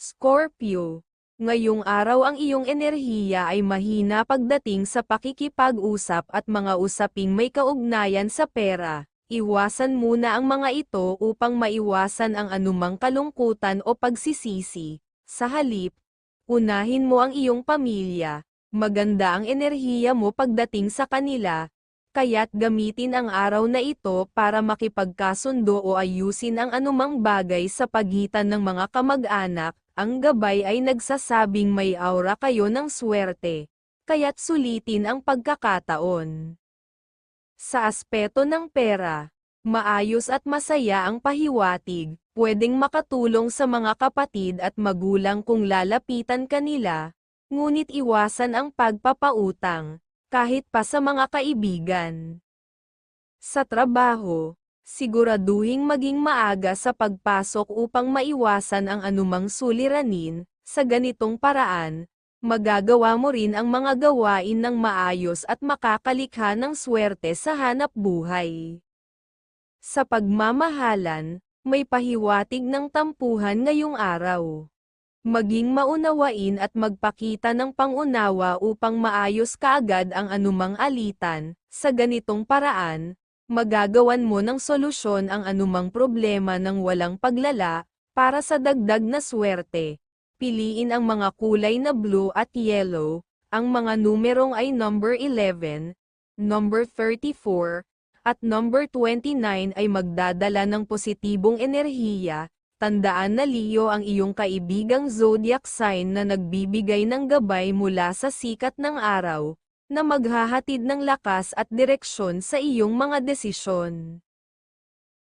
Scorpio. Ngayong araw ang iyong enerhiya ay mahina pagdating sa pakikipag-usap at mga usaping may kaugnayan sa pera. Iwasan muna ang mga ito upang maiwasan ang anumang kalungkutan o pagsisisi. Sa halip, unahin mo ang iyong pamilya. Maganda ang enerhiya mo pagdating sa kanila, kaya't gamitin ang araw na ito para makipagkasundo o ayusin ang anumang bagay sa pagitan ng mga kamag-anak, ang gabay ay nagsasabing may aura kayo ng swerte, kaya't sulitin ang pagkakataon. Sa aspeto ng pera, maayos at masaya ang pahiwatig, pwedeng makatulong sa mga kapatid at magulang kung lalapitan kanila, ngunit iwasan ang pagpapautang, kahit pa sa mga kaibigan. Sa trabaho, siguraduhing maging maaga sa pagpasok upang maiwasan ang anumang suliranin, sa ganitong paraan, magagawa mo rin ang mga gawain ng maayos at makakalikha ng swerte sa hanap buhay. Sa pagmamahalan, may pahiwatig ng tampuhan ngayong araw. Maging maunawain at magpakita ng pangunawa upang maayos kaagad ang anumang alitan, sa ganitong paraan, magagawan mo ng solusyon ang anumang problema ng walang paglala, para sa dagdag na swerte. Piliin ang mga kulay na blue at yellow, ang mga numerong ay number 11, number 34, at number 29 ay magdadala ng positibong enerhiya, tandaan na Leo ang iyong kaibigang zodiac sign na nagbibigay ng gabay mula sa sikat ng araw, na maghahatid ng lakas at direksyon sa iyong mga desisyon.